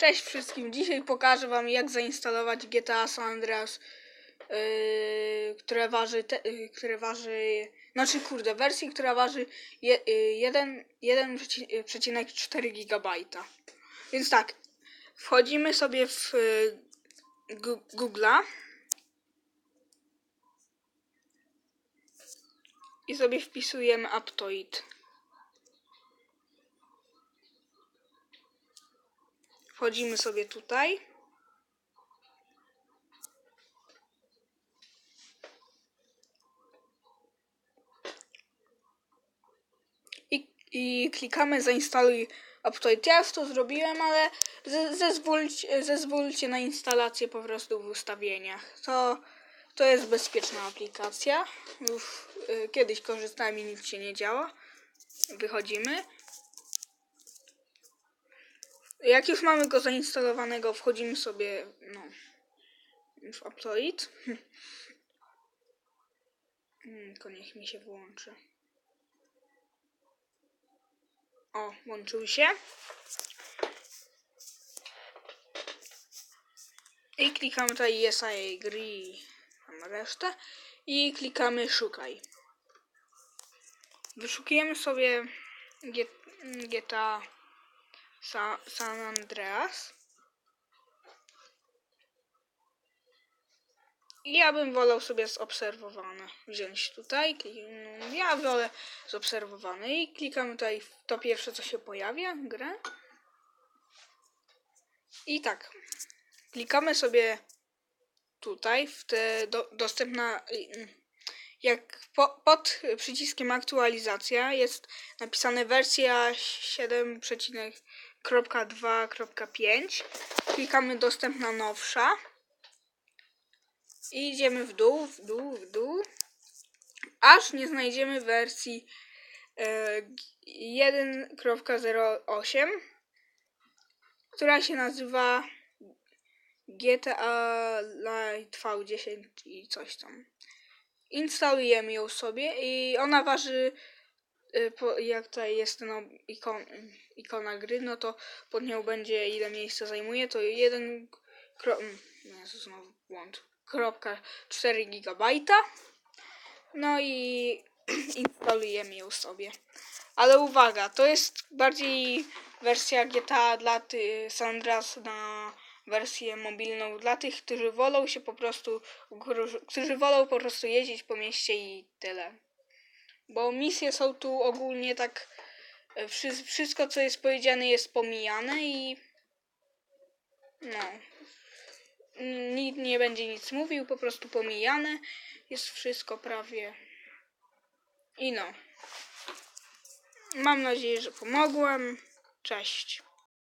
Cześć wszystkim. Dzisiaj pokażę wam jak zainstalować GTA San Andreas, yy, które waży, te, yy, które waży, znaczy kurde, wersji, która waży je, yy, 1 1,4 GB. Więc tak, wchodzimy sobie w yy, Google'a i sobie wpisujemy Aptoid. Wchodzimy sobie tutaj. I, I klikamy zainstaluj Aptoid. Ja to zrobiłem, ale ze- zezwólcie, zezwólcie na instalację po prostu w ustawieniach. To, to jest bezpieczna aplikacja. Już y, kiedyś korzystałem i nic się nie działa. Wychodzimy. Jak już mamy go zainstalowanego, wchodzimy sobie no, w Aptoid. Hmm, Tylko niech mi się włączy. O, włączył się. I klikamy tutaj Yes I agree. Tam resztę. I klikamy Szukaj. Wyszukujemy sobie GTA Sa- San Andreas. Ja bym wolał sobie zobserwowane wziąć tutaj. No, Ja wolę zobserwowane i klikamy tutaj w to pierwsze, co się pojawia, grę. I tak, klikamy sobie tutaj w te do, dostępna jak po, pod przyciskiem aktualizacja jest napisane wersja 7.2.5 klikamy dostępna nowsza. I idziemy w dół, w dół, w dół. Aż nie znajdziemy wersji e, 1.08 która się nazywa GTA Lite V10 i coś tam. Instalujemy ją sobie i ona waży jak tutaj jest ten ikon, ikona gry, no to pod nią będzie ile miejsca zajmuje, to 1 kro, mm, Jezu, znowu błąd, kropka 4 gigabajta. No i instalujemy ją sobie. Ale uwaga, to jest bardziej wersja GTA dla ty, San Andreas na wersję mobilną dla tych, którzy wolą się po prostu, którzy wolą po prostu jeździć po mieście i tyle. Bo misje są tu ogólnie tak, e, wszy- wszystko co jest powiedziane jest pomijane i no, nikt nie będzie nic mówił, po prostu pomijane, jest wszystko prawie i no. Mam nadzieję, że pomogłem. Cześć.